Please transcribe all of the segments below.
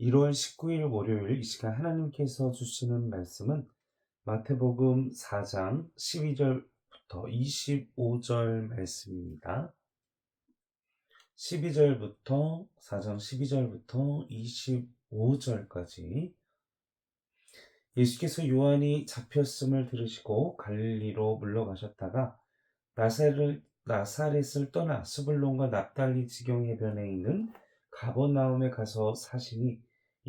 1월 19일 월요일 이 시간 하나님께서 주시는 말씀은 마태복음 4장 12절부터 25절 말씀입니다. 12절부터 4장 12절부터 25절까지 예수께서 요한이 잡혔음을 들으시고 갈릴리로 물러가셨다가 나사렛, 나사렛을 떠나 스불론과 납달리 지경 해변에 있는 가버나움에 가서 사시니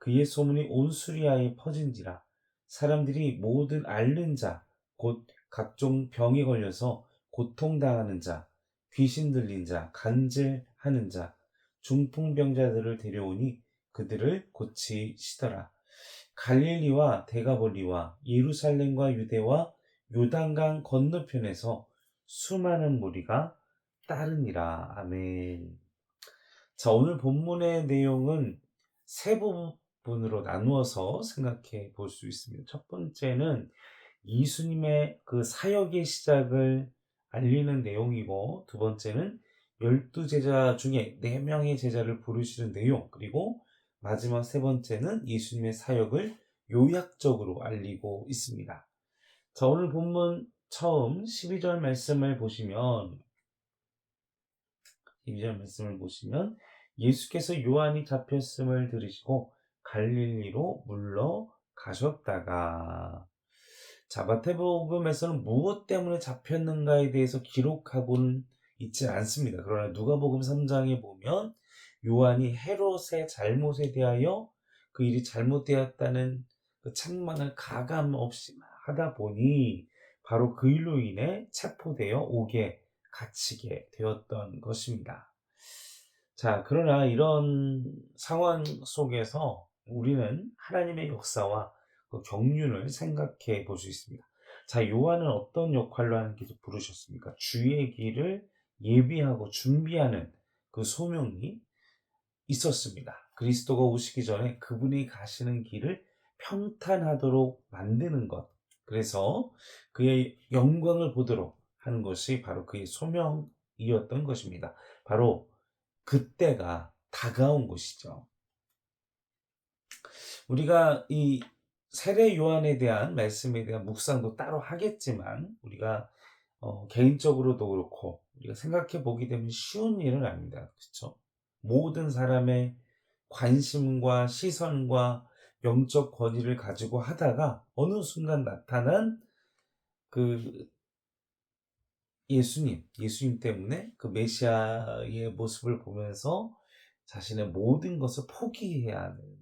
그의 소문이 온 수리아에 퍼진지라 사람들이 모든 앓는 자 곧 각종 병에 걸려서 고통당하는 자 귀신 들린 자 간질하는 자 중풍병자들을 데려오니 그들을 고치시더라 갈릴리와 데가볼리와 예루살렘과 유대와 요단강 건너편에서 수많은 무리가 따르니라. 아멘. 자, 오늘 본문의 내용은 세 부 분으로 나누어서 생각해 볼 수 있습니다. 첫 번째는 예수님의 그 사역의 시작을 알리는 내용이고, 두 번째는 열두 제자 중에 네 명의 제자를 부르시는 내용, 그리고 마지막 세 번째는 예수님의 사역을 요약적으로 알리고 있습니다. 자, 오늘 본문 처음 12절 말씀을 보시면 12절 말씀을 보시면 예수께서 요한이 잡혔음을 들으시고 갈릴리로 물러 가셨다가 자 마태복음에서는 무엇 때문에 잡혔는가에 대해서 기록하고는 있지 않습니다. 그러나 누가복음 3장에 보면 요한이 헤롯의 잘못에 대하여 그 일이 잘못되었다는 그 책망을 가감 없이 하다 보니 바로 그 일로 인해 체포되어 옥에 갇히게 되었던 것입니다. 자, 그러나 이런 상황 속에서 우리는 하나님의 역사와 그 경륜을 생각해 볼 수 있습니다. 자, 요한은 어떤 역할로 하나님께서 부르셨습니까? 주의 길을 예비하고 준비하는 그 소명이 있었습니다. 그리스도가 오시기 전에 그분이 가시는 길을 평탄하도록 만드는 것. 그래서 그의 영광을 보도록 하는 것이 바로 그의 소명이었던 것입니다. 바로 그때가 다가온 것이죠. 우리가 이 세례 요한에 대한 말씀에 대한 묵상도 따로 하겠지만 우리가 어, 개인적으로도 그렇고 우리가 생각해 보게 되면 쉬운 일은 아닙니다. 그렇죠? 모든 사람의 관심과 시선과 영적 권위를 가지고 하다가 어느 순간 나타난 그 예수님, 예수님 때문에 그 메시아의 모습을 보면서 자신의 모든 것을 포기해야 하는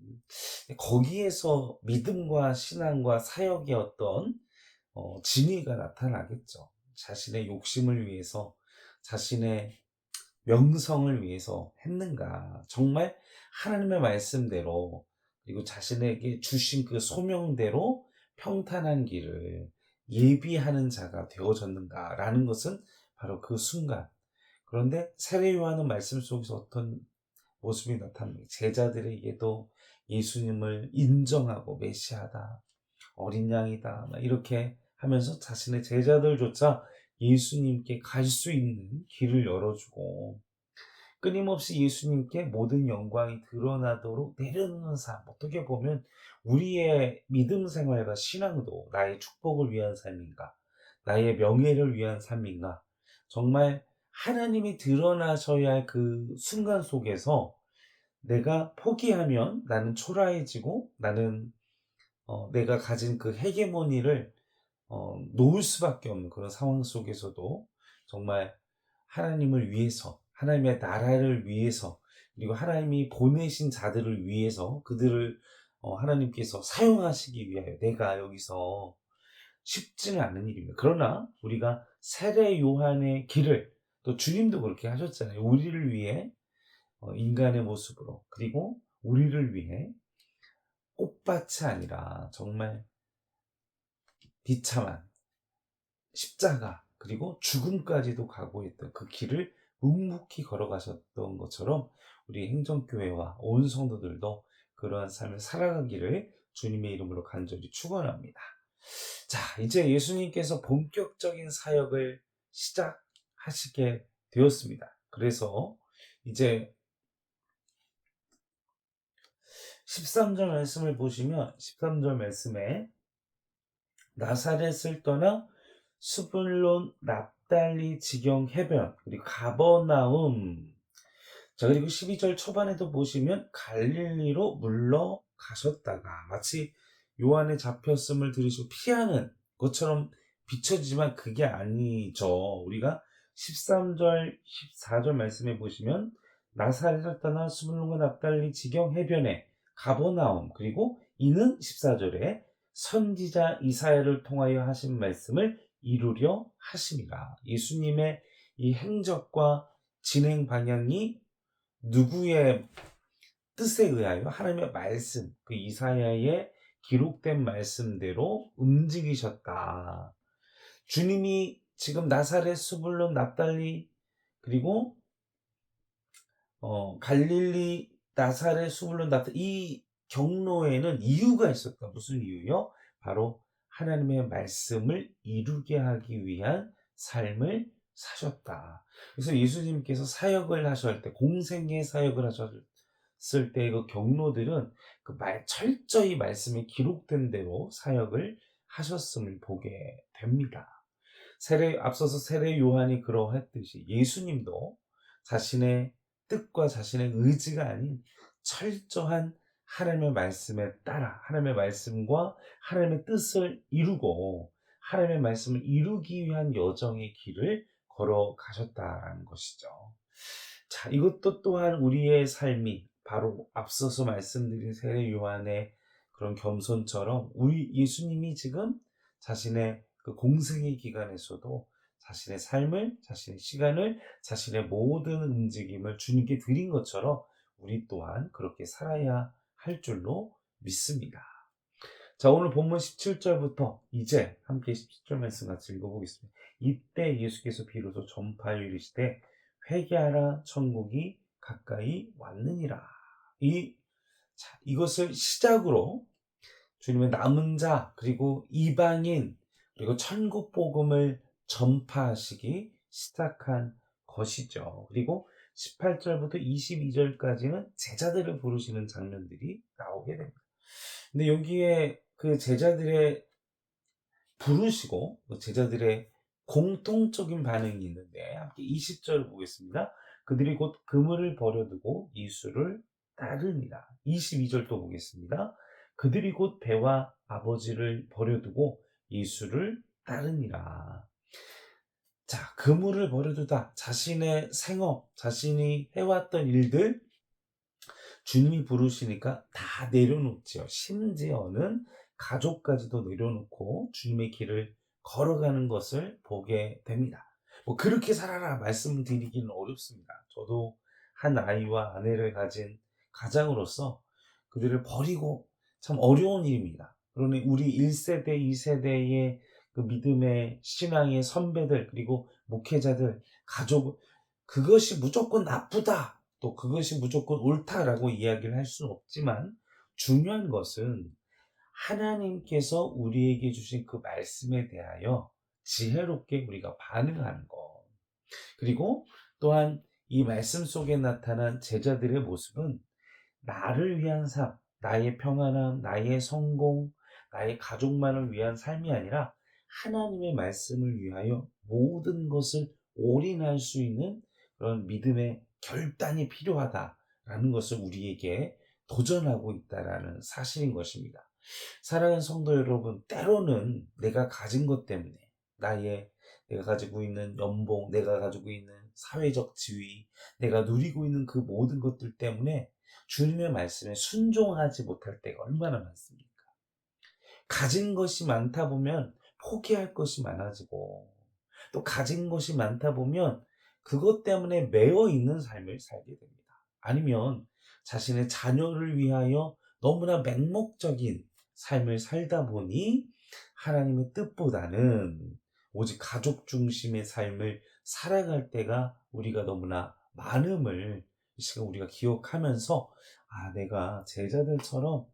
거기에서 믿음과 신앙과 사역의 어떤 어, 진위가 나타나겠죠. 자신의 욕심을 위해서 자신의 명성을 위해서 했는가? 정말 하나님의 말씀대로 그리고 자신에게 주신 그 소명대로 평탄한 길을 예비하는 자가 되어졌는가라는 것은 바로 그 순간. 그런데 세례 요한은 말씀 속에서 어떤 모습이 나타납니다. 제자들에게도 예수님을 인정하고 메시아다. 어린 양이다. 막 이렇게 하면서 자신의 제자들조차 예수님께 갈 수 있는 길을 열어주고 끊임없이 예수님께 모든 영광이 드러나도록 내려놓는 삶. 어떻게 보면 우리의 믿음 생활과 신앙도 나의 축복을 위한 삶인가? 나의 명예를 위한 삶인가? 정말 하나님이 드러나셔야 할 그 순간 속에서 내가 포기하면 나는 초라해지고 나는 어, 내가 가진 그 헤게모니를 어, 놓을 수밖에 없는 그런 상황 속에서도 정말 하나님을 위해서 하나님의 나라를 위해서 그리고 하나님이 보내신 자들을 위해서 그들을 어, 하나님께서 사용하시기 위하여 내가 여기서 쉽지는 않은 일입니다. 그러나 우리가 세례 요한의 길을 또 주님도 그렇게 하셨잖아요. 우리를 위해 어, 인간의 모습으로 그리고 우리를 위해 꽃밭이 아니라 정말 비참한 십자가 그리고 죽음까지도 각오했던 그 길을 묵묵히 걸어가셨던 것처럼 우리 행정교회와 온 성도들도 그러한 삶을 살아가기를 주님의 이름으로 간절히 축원합니다. 자, 이제 예수님께서 본격적인 사역을 시작하시게 되었습니다. 그래서 이제 13절 말씀을 보시면 13절 말씀에 나사렛을 떠나 수불론 납달리 지경 해변 그리고 가버나움 자 그리고 12절 초반에도 보시면 갈릴리로 물러 가셨다가 마치 요한의 잡혔음을 들으시고 피하는 것처럼 비춰지지만 그게 아니죠. 우리가 13절, 14절 말씀해 보시면 나사렛을 떠나 수불론과 납달리 지경 해변에 가버나움 그리고 이는 14절에 선지자 이사야를 통하여 하신 말씀을 이루려 하심이라. 예수님의 이 행적과 진행 방향이 누구의 뜻에 의하여 하나님의 말씀, 그 이사야의 기록된 말씀대로 움직이셨다. 주님이 지금 나사렛, 수불론, 납달리 그리고 어, 갈릴리, 나사렛, 수불론, 납달리 이 경로에는 이유가 있었다. 무슨 이유요? 바로 하나님의 말씀을 이루게 하기 위한 삶을 사셨다. 그래서 예수님께서 사역을 하실 때, 공생의 사역을 하셨을 때 그 경로들은 그 말, 철저히 말씀에 기록된 대로 사역을 하셨음을 보게 됩니다. 세례, 앞서서 세례 요한이 그러했듯이 예수님도 자신의 뜻과 자신의 의지가 아닌 철저한 하나님의 말씀에 따라 하나님의 말씀과 하나님의 뜻을 이루고 하나님의 말씀을 이루기 위한 여정의 길을 걸어가셨다라는 것이죠. 자, 이것도 또한 우리의 삶이 바로 앞서서 말씀드린 세례 요한의 그런 겸손처럼 우리 예수님이 지금 자신의 그 공생의 기간에서도 자신의 삶을, 자신의 시간을, 자신의 모든 움직임을 주님께 드린 것처럼 우리 또한 그렇게 살아야 할 줄로 믿습니다. 자, 오늘 본문 17절부터 이제 함께 17절 말씀 같이 읽어보겠습니다. 이때 예수께서 비로소 전파하여 이르시되 회개하라 천국이 가까이 왔느니라. 이 자, 이것을 시작으로 주님의 남은 자 그리고 이방인 그리고 천국 복음을 전파하시기 시작한 것이죠. 그리고 18절부터 22절까지는 제자들을 부르시는 장면들이 나오게 됩니다. 근데 여기에 그 제자들의 부르시고 그 제자들의 공통적인 반응이 있는데 함께 20절을 보겠습니다. 그들이 곧 그물을 버려두고 예수를 따르니라. 22절도 보겠습니다. 그들이 곧 배와 아버지를 버려두고 예수를 따르니라. 자, 그물을 버려두다. 자신의 생업, 자신이 해왔던 일들, 주님이 부르시니까 다 내려놓지요. 심지어는 가족까지도 내려놓고 주님의 길을 걸어가는 것을 보게 됩니다. 뭐 그렇게 살아라 말씀드리기는 어렵습니다. 저도 한 아이와 아내를 가진 가장으로서 그들을 버리고 참 어려운 일입니다. 그러니 우리 1세대, 2세대의 그 믿음의 신앙의 선배들 그리고 목회자들 가족 그것이 무조건 나쁘다 또 그것이 무조건 옳다라고 이야기를 할 수는 없지만 중요한 것은 하나님께서 우리에게 주신 그 말씀에 대하여 지혜롭게 우리가 반응하는 것. 그리고 또한 이 말씀 속에 나타난 제자들의 모습은 나를 위한 삶, 나의 평안함, 나의 성공, 나의 가족만을 위한 삶이 아니라 하나님의 말씀을 위하여 모든 것을 올인할 수 있는 그런 믿음의 결단이 필요하다라는 것을 우리에게 도전하고 있다라는 사실인 것입니다. 사랑하는 성도 여러분, 때로는 내가 가진 것 때문에 나의 내가 가지고 있는 연봉, 내가 가지고 있는 사회적 지위, 내가 누리고 있는 그 모든 것들 때문에 주님의 말씀에 순종하지 못할 때가 얼마나 많습니까? 가진 것이 많다 보면 포기할 것이 많아지고 또 가진 것이 많다 보면 그것 때문에 매어 있는 삶을 살게 됩니다. 아니면 자신의 자녀를 위하여 너무나 맹목적인 삶을 살다 보니 하나님의 뜻보다는 오직 가족 중심의 삶을 살아갈 때가 우리가 너무나 많음을 이 시간 우리가 기억하면서 아 내가 제자들처럼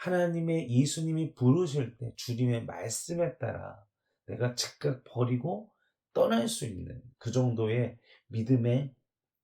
하나님의 예수님이 부르실 때 주님의 말씀에 따라 내가 즉각 버리고 떠날 수 있는 그 정도의 믿음의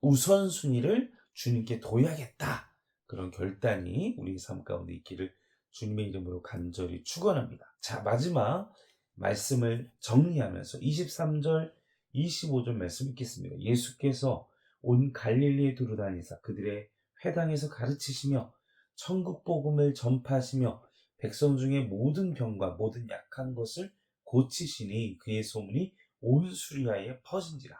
우선순위를 주님께 둬야겠다. 그런 결단이 우리 삶 가운데 있기를 주님의 이름으로 간절히 축원합니다. 자, 마지막 말씀을 정리하면서 23절, 25절 말씀 읽겠습니다. 예수께서 온 갈릴리에 두루다니사 그들의 회당에서 가르치시며 천국 복음을 전파하시며 백성 중에 모든 병과 모든 약한 것을 고치시니 그의 소문이 온 수리아에 퍼진지라.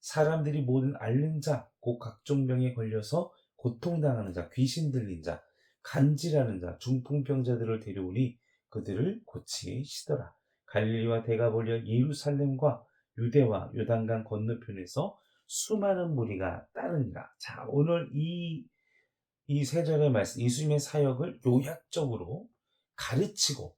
사람들이 모든 앓는 자, 곧 각종 병에 걸려서 고통당하는 자, 귀신 들린 자, 간질하는 자, 중풍병자들을 데려오니 그들을 고치시더라. 갈릴리와 대가볼리와 예루살렘과 유대와 요단강 건너편에서 수많은 무리가 따르니라. 자, 오늘 이, 이 세 절의 말씀, 예수님의 사역을 요약적으로 가르치고,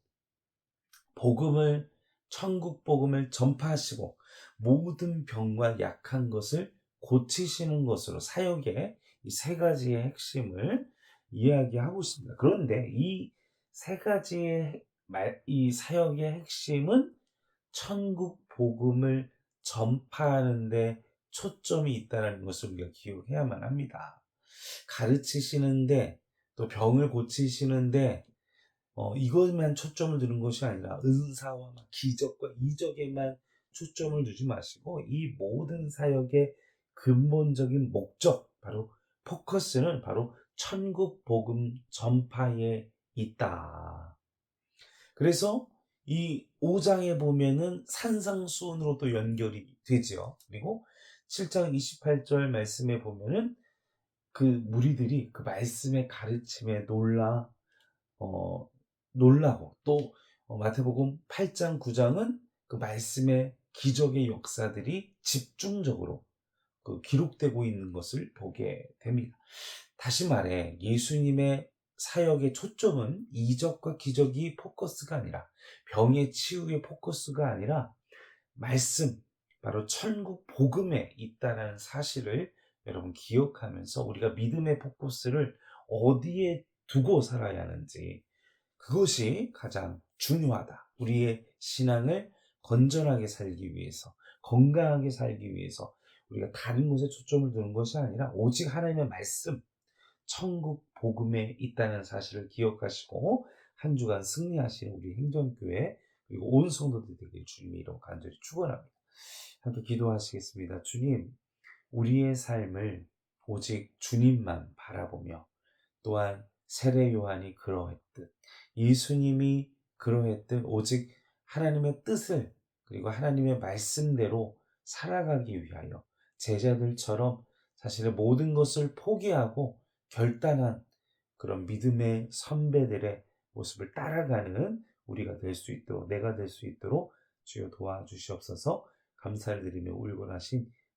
복음을, 천국 복음을 전파하시고, 모든 병과 약한 것을 고치시는 것으로 사역의 이 세 가지의 핵심을 이야기하고 있습니다. 그런데 이 세 가지의 말, 이 사역의 핵심은 천국 복음을 전파하는데 초점이 있다는 것을 우리가 기억해야만 합니다. 가르치시는데 또 병을 고치시는데 어, 이것만 초점을 두는 것이 아니라 은사와 기적과 이적에만 초점을 두지 마시고 이 모든 사역의 근본적인 목적 바로 포커스는 바로 천국 복음 전파에 있다. 그래서 이 5장에 보면은 산상수훈으로 또 연결이 되지요. 그리고 7장 28절 말씀에 보면은 그 무리들이 그 말씀의 가르침에 놀라 어 놀라고 또 어, 마태복음 8장 9장은 그 말씀의 기적의 역사들이 집중적으로 그 기록되고 있는 것을 보게 됩니다. 다시 말해 예수님의 사역의 초점은 이적과 기적이 포커스가 아니라 병의 치유의 포커스가 아니라 말씀 바로 천국 복음에 있다는 사실을 여러분 기억하면서 우리가 믿음의 포커스를 어디에 두고 살아야 하는지 그것이 가장 중요하다. 우리의 신앙을 건전하게 살기 위해서 건강하게 살기 위해서 우리가 다른 곳에 초점을 두는 것이 아니라 오직 하나님의 말씀 천국 복음에 있다는 사실을 기억하시고 한 주간 승리하시는 우리 행정교회 그리고 온 성도들 되길 주님의 이름 간절히 축원합니다. 함께 기도하시겠습니다. 주님, 우리의 삶을 오직 주님만 바라보며 또한 세례 요한이 그러했듯 예수님이 그러했듯 오직 하나님의 뜻을 그리고 하나님의 말씀대로 살아가기 위하여 제자들처럼 사실은 모든 것을 포기하고 결단한 그런 믿음의 선배들의 모습을 따라가는 우리가 될 수 있도록 내가 될 수 있도록 주여 도와주시옵소서. 감사를 드리며 울곤하신